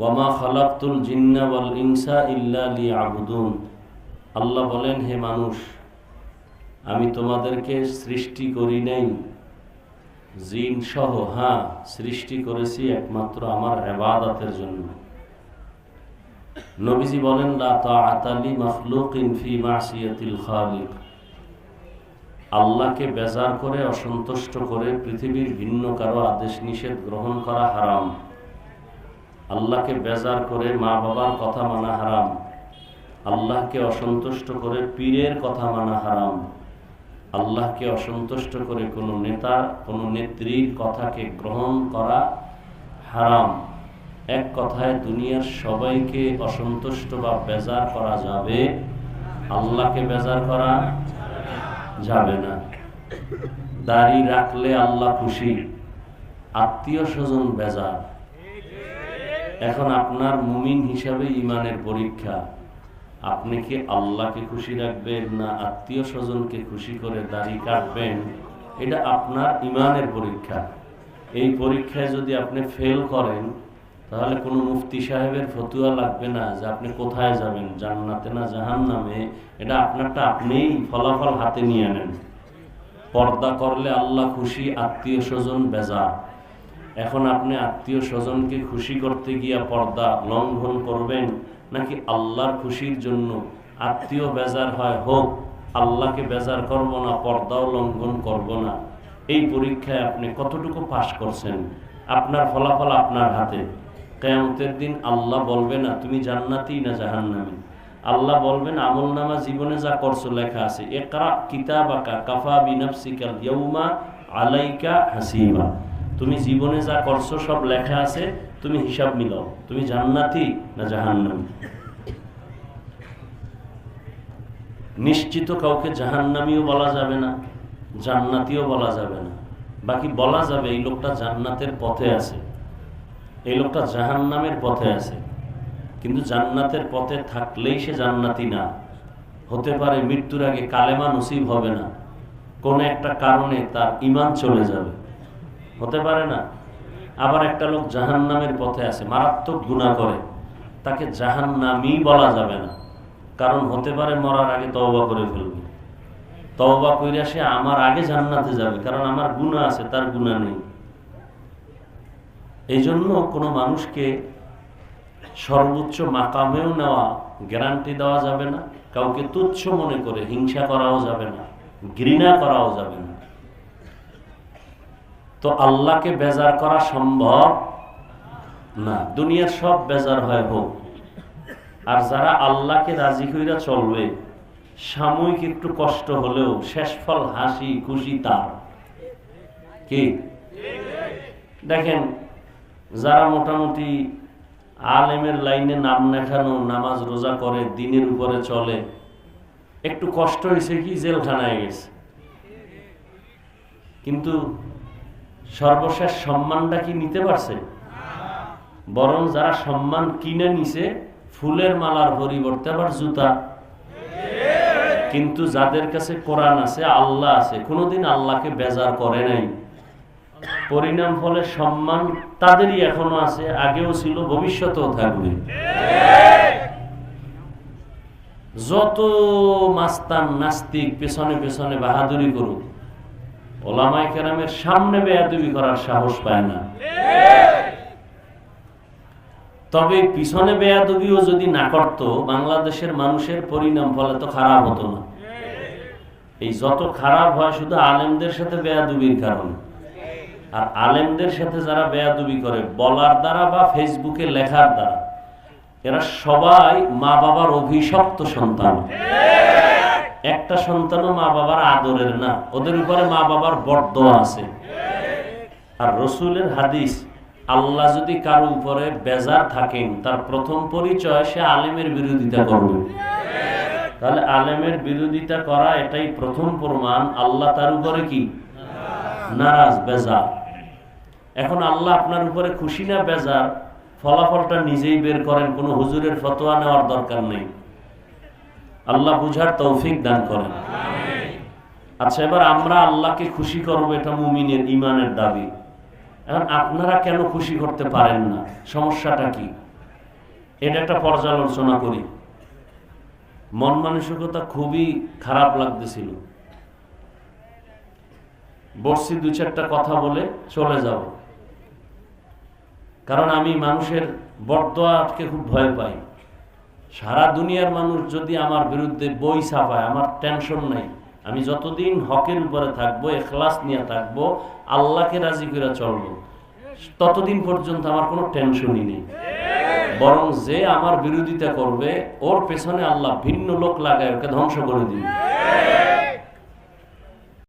ওয়ামা খালাক্তুল জিন্না ওয়াল ইনসা ইল্লা লি আবুদুন আল্লাহ বলেন, হে মানুষ, আমি তোমাদেরকে সৃষ্টি করি নাই। জিন সহ হ্যাঁ সৃষ্টি করেছি একমাত্র আমার এবাদতের জন্য। নবীজি বলেন, লা তাআতালি মাখলুকিন ফি মাসিয়াতিল খালিক। আল্লাহকে বেজার করে, অসন্তুষ্ট করে পৃথিবীর ভিন্ন কারও আদেশ নিষেধ গ্রহণ করা হারাম। আল্লাহকে বেজার করে মা বাবার কথা মানা হারাম। আল্লাহকে অসন্তুষ্ট করে পীরের কথা মানা হারাম। আল্লাহকে অসন্তুষ্ট করে কোনো নেতা, কোনো নেত্রীর কথাকে গ্রহণ করা হারাম। এক কথায়, দুনিয়ার সবাইকে অসন্তুষ্ট বা বেজার করা যাবে। আল্লাহকে বেজার করা যাবে না। দাড়ি রাখলে আল্লাহ খুশি। আত্মীয় স্বজন বেজার। এখন আপনার মুমিন হিসাবে ইমানের পরীক্ষা। আপনি কি আল্লাহকে খুশি রাখবেন না আত্মীয় স্বজনকে খুশি করে দাড়ি কাটবেন? এটা আপনার ইমানের পরীক্ষা। এই পরীক্ষায় যদি আপনি ফেল করেন, তাহলে কোনো মুফতি সাহেবের ফতুয়া লাগবে না যে আপনি কোথায় যাবেন, জান্নাতে না জাহান নামে এটা আপনারটা আপনিই ফলাফল হাতে নিয়ে নেন। পর্দা করলে আল্লাহ খুশি, আত্মীয় স্বজন বেজা এখন আপনি আত্মীয় স্বজনকে খুশি করতে গিয়া পর্দা লঙ্ঘন করবেন, নাকি আল্লাহর খুশির জন্য আত্মীয় বেজার হয়, হোক, আল্লাহকে বেজার করব না, পর্দাও লঙ্ঘন করব না। এই পরীক্ষায় আপনি কতটুকু পাশ করছেন? আপনার ফলাফল আপনার হাতে। কেয়ামতের দিন আল্লাহ বলবে না, তুমি জান্নাতি না জাহান্নামি? আল্লাহ বলবেন, আমল নামা জীবনে যা করছ লেখা আছে একরা কিতাবাকা কাফা বিনাফসিকাল ইয়ৌমা আলাইকা হাসিবা। তুমি জীবনে যা করছ, সব লেখা আছে, তুমি হিসাব মিলাও। তুমি জান্নাতি না জাহান্নামি? নিশ্চিত কাউকে জাহান্নামিও বলা যাবে না, জান্নাতিও বলা যাবে না। বাকি বলা যাবে, এই লোকটা জান্নাতের পথে আছে। এই লোকটা জাহান্নামের পথে আছে। কিন্তু জান্নাতের পথে থাকলেই সে জান্নাতি না। হতে পারে মৃত্যুর আগে কালেমা নসিব হবে না। কোনো একটা কারণে তার ইমান চলে যাবে। হতে পারে না। আবার একটা লোক জাহান্নামের পথে আছে, মারাত্মক গুণা করে। তাকে জাহান্নামি বলা যাবে না। কারণ হতে পারে মরার আগে তওবা করে ফেলবে। তওবা কইরা সে আমার আগে জান্নাতে যাবে, কারণ আমার গুণা আছে, তার গুণা নেই। এই জন্য কোনো মানুষকে সর্বোচ্চ মাকামেও নেওয়া গ্যারান্টি দেওয়া যাবে না, কাউকে তুচ্ছ মনে করে হিংসা করাও যাবে না, ঘৃণা করাও যাবে না। তো আল্লাহকে বেজার করা সম্ভব? না, দুনিয়ার সব বেজার হয় হোক আর যারা আল্লাহকে রাজি কইরা চলবে, সাময়িক একটু কষ্ট হলেও শেষ ফল হাসি খুশি তার। কি? দেখেন, যারা মোটামুটি আলেমের লাইনে নাম লেখানো নামাজ রোজা করে, দিনের উপরে চলে, একটু কষ্ট হয়েছে কি জেলখানায় গেছে? কিন্তু সর্বশেষ সম্মানটা কি নিতে পারছে? বরং যারা সম্মান কিনে নিছে, ফুলের মালার পরিবর্তে আবার জুতা। কিন্তু যাদের কাছে কোরআন আছে, আল্লাহ আছে, কোনোদিন আল্লাহকে বেজার করে নাই। পরিণাম ফলে সম্মান তাদেরই এখনও আছে, আগেও ছিল, ভবিষ্যতেও থাকবে। যত মাস্তান, নাস্তিক, পেছনে পেছনে বাহাদুরি করুক ওলামাই কেরামের সামনে বেয়াদুবি করার সাহস পায় না। তবে পিছনে বেয়াদবিও যদি না করত, বাংলাদেশের মানুষের পরিণাম ফলে তো খারাপ হতো না। এই যত খারাপ হয়, শুধু আলেমদের সাথে বেয়াদুবির কারণে। আর আলেমদের সাথে যারা বেয়াদুবি করে, বলার দ্বারা বা ফেসবুকে লেখার দ্বারা, এরা সবাই মা বাবার অভিশপ্ত সন্তান। একটা সন্তানও মা বাবার আদরের না, ওদের উপরে মা বাবার বড্ড আছে। আর রসুলের হাদিস, আল্লাহ যদি কারও উপরে বেজার থাকেন, তার প্রথম পরিচয় সে আলেমের বিরোধিতা করবে। তাহলে আলেমের বিরোধিতা করা এটাই প্রথম প্রমাণ, আল্লাহ তার উপরে কি? নারাজ, বেজার। এখন আল্লাহ আপনার উপরে খুশি না বেজার, ফলাফলটা নিজেই বের করেন, কোনো হুজুরের ফতোয়া নেওয়ার দরকার নেই। আল্লাহ বুঝার তৌফিক দান করেন। আচ্ছা এবার আমরা আল্লাহকে খুশি করব, এটা মুমিনের ইমানের দাবি। এখন আপনারা কেন খুশি করতে পারেন না? সমস্যাটা কি? এটা একটা পর্যালোচনা করি। মন মানসিকতা খুবই খারাপ লাগতেছিল। বসছি দু চারটা কথা বলে চলে যাব। কারণ আমি মানুষের বরদোয়াকে খুব ভয় পাই। সারা দুনিয়ার মানুষ যদি আমার বিরুদ্ধে বই ছাপায়, আমার টেনশন নাই। আমি যতদিন হকের উপরে থাকব, এখলাস নিয়ে থাকব, আল্লাহকে রাজি করে চলবো, ততদিন পর্যন্ত আমার কোনো টেনশনই নেই। বরং যে আমার বিরোধিতা করবে, ওর পেছনে আল্লাহ ভিন্ন লোক লাগায়, ওকে ধ্বংস করে দিন